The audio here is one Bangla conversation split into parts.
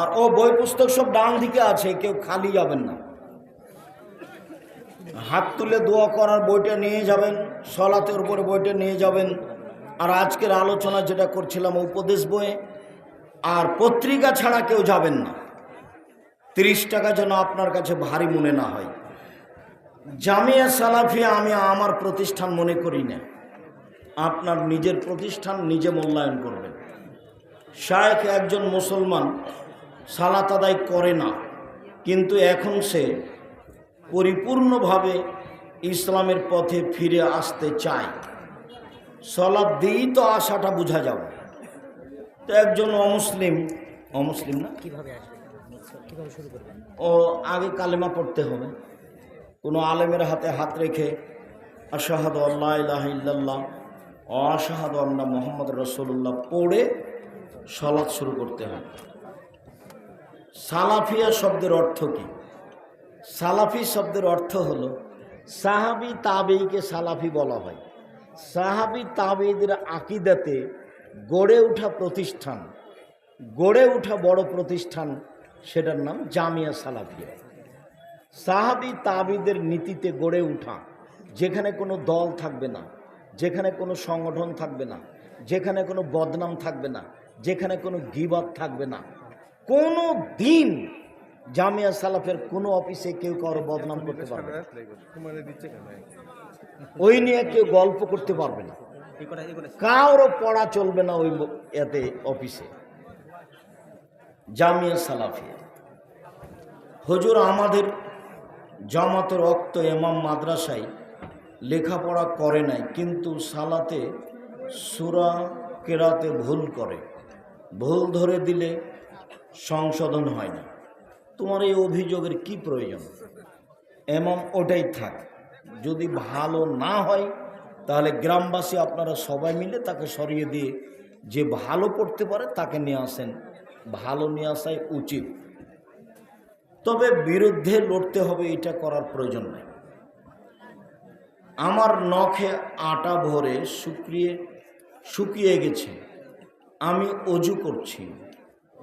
আর ও বই পুস্তক সব ডান দিকে আছে, কেউ খালি যাবেন না। হাত তুলে দোয়া করার বইটা নিয়ে যাবেন, সলাতের উপরে বইটা নিয়ে যাবেন। আর আজকের আলোচনা যেটা করছিলাম উপদেশ বইয়ে, আর পত্রিকা ছাড়া কেউ যাবেন না। তিরিশ টাকা যেন আপনার কাছে ভারী মনে না হয়। জামিয়া সালাফিয়া আমি আমার প্রতিষ্ঠান মনে করি না। আপনার নিজের প্রতিষ্ঠান নিজে মূল্যায়ন করবেন। শায়েখ একজন মুসলমান সালাত আদায় করে না। কিন্তু এখন সে পরিপূর্ণভাবে ইসলামের পথে ফিরে আসতে চায়। সলাদ দিয়েই তো আশাটা বোঝা যাবে। তো একজন অমুসলিম অমুসলিম না? কীভাবে ও আগে কালেমা পড়তে হবে। কোনো আলেমের হাতে হাত রেখে আশাহাদ আল্লাহ ইলাহ ইল্লাল্লাহ অশাহাদ আল্লাহ মোহাম্মদ রসুল্লাহ পড়ে সলাৎ শুরু করতে হবে। সালাফিয়া শব্দের অর্থ কি? সালাফি শব্দের অর্থ হলো সাহাবি তাবেইকে সালাফি বলা হয়। সাহাবি তাবেইদের আকিদাতে গড়ে ওঠা প্রতিষ্ঠান, গড়ে ওঠা বড় প্রতিষ্ঠান সেটার নাম জামিয়া সালাফিয়া। সাহাবি তাবিদের নীতিতে গড়ে ওঠা, যেখানে কোনো দল থাকবে না, যেখানে কোনো সংগঠন থাকবে না, যেখানে কোনো বদনাম থাকবে না, যেখানে কোনো গিবাদ থাকবে না কোনো দিন জামিয়া সালাফের কোনো অফিসে কেউ কারও বদনাম করতে পারবে ওই নিয়ে কেউ গল্প করতে পারবে না। কারও পড়া চলবে না ওই এতে অফিসে। জামিয়া সালাফিয়া হজুর আমাদের জামাতের রক্ত এমাম মাদ্রাসায় লেখাপড়া করে নাই, কিন্তু সালাতে সুরা কেরাতে ভুল করে। ভুল ধরে দিলে সংশোধন হয় না। তোমার এই অভিযোগের কি প্রয়োজন? এমাম ওটাই থাক। যদি ভালো না হয়, তাহলে গ্রামবাসী আপনারা সবাই মিলে তাকে সরিয়ে দিয়ে যে ভালো পড়তে পারে তাকে নিয়ে আসেন। ভালো নিয়ে আসাই উচিত। তবে বিরুদ্ধে লড়তে হবে, এটা করার প্রয়োজন নেই। আমার নখে আটা ভরে শুকিয়ে শুকিয়ে গেছে। আমি অজু করছি।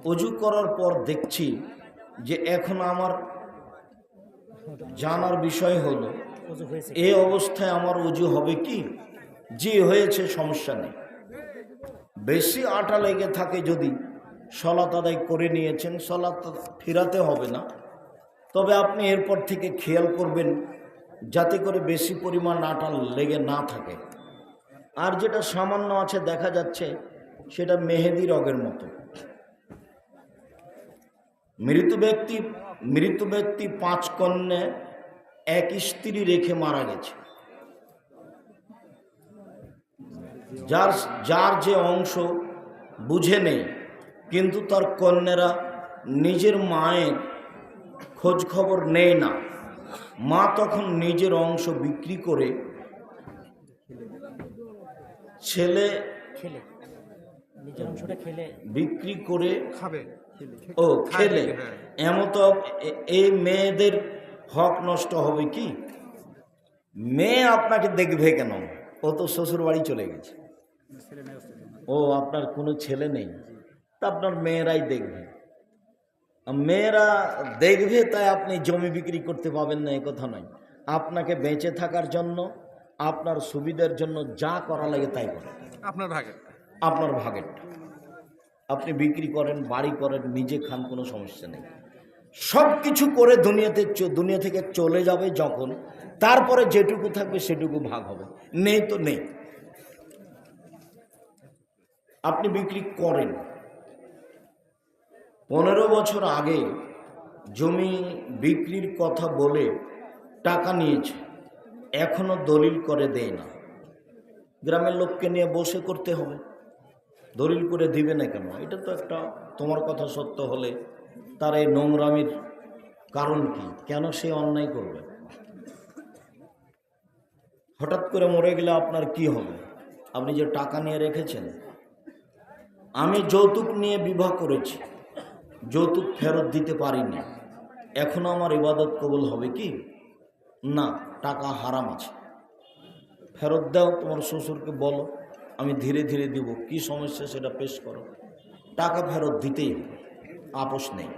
অজু করার পর দেখছি যে এখন আমার জানার বিষয় হলো এই অবস্থায় আমার অজু হবে কি? যে হয়েছে সমস্যা নেই। বেশি আটা লেগে থাকে যদি সলাত আদায় করে নিয়েছেন সলাত ফিরাতে হবে না। তবে আপনি এরপর থেকে খেয়াল করবেন যাতে করে বেশি পরিমাণ আটা লেগে না থাকে। আর যেটা সামান্য আছে দেখা যাচ্ছে সেটা মেহেদি রগের মতো। মৃত ব্যক্তি মৃত ব্যক্তি পাঁচ কন্যা এক স্ত্রী রেখে মারা গেছে। যার যার যে অংশ বুঝে নেই কিন্তু তার কন্যারা নিজের মায়ের খোঁজ খবর নেয় না। মা তখন নিজের অংশ বিক্রি করে ছেলে বিক্রি করে খাবে। ও খেলে। এমত এই মেয়েদের হক নষ্ট হবে কি? মেয়ে আপনাকে দেখবে কেন? ও তো শ্বশুর বাড়ি চলে গেছে। ও আপনার কোনো ছেলে নেই। তা আপনার মেয়েরাই দেখবে। মেয়েরা দেখবে তাই আপনি জমি বিক্রি করতে পাবেন না এ কথা নয়। আপনাকে বেঁচে থাকার জন্য আপনার সুবিধার জন্য যা করা লাগে তাই করেন আপনার ভাগে আপনার ভাগেরটা। আপনি বিক্রি করেন, বাড়ি করেন, নিজে খান, কোনো সমস্যা নেই। সব কিছু করে দুনিয়াতে দুনিয়া থেকে চলে যাবে যখন, তারপরে যেটুকু থাকবে সেটুকু ভাগ হবে। নেই তো নেই। আপনি বিক্রি করেন। পনেরো বছর আগে জমি বিক্রির কথা বলে টাকা নিয়েছে, এখনও দলিল করে দেয় না। গ্রামের লোককে নিয়ে বসে করতে হবে। দলিল করে দিবে না কেন? এটা তো একটা তোমার কথা সত্য হলে তার এই নোংরামির কারণ কি? কেন সে অন্যায় করবে? হঠাৎ করে মরে গেলে আপনার কি হবে? আপনি যে টাকা নিয়ে রেখেছেন, আমি যৌতুক নিয়ে বিবাহ করেছি, যৌতুক ফেরত দিতে পারিনি, এখনও আমার ইবাদত কবল হবে কি? না, টাকা হারাম আছে। ফেরত দাও তোমার শ্বশুরকে বলো। আমি ধীরে ধীরে দিব। কি সমস্যা সেটা পেশ করো। টাকা ফেরত দিতেই হবে। আপোষ নেই।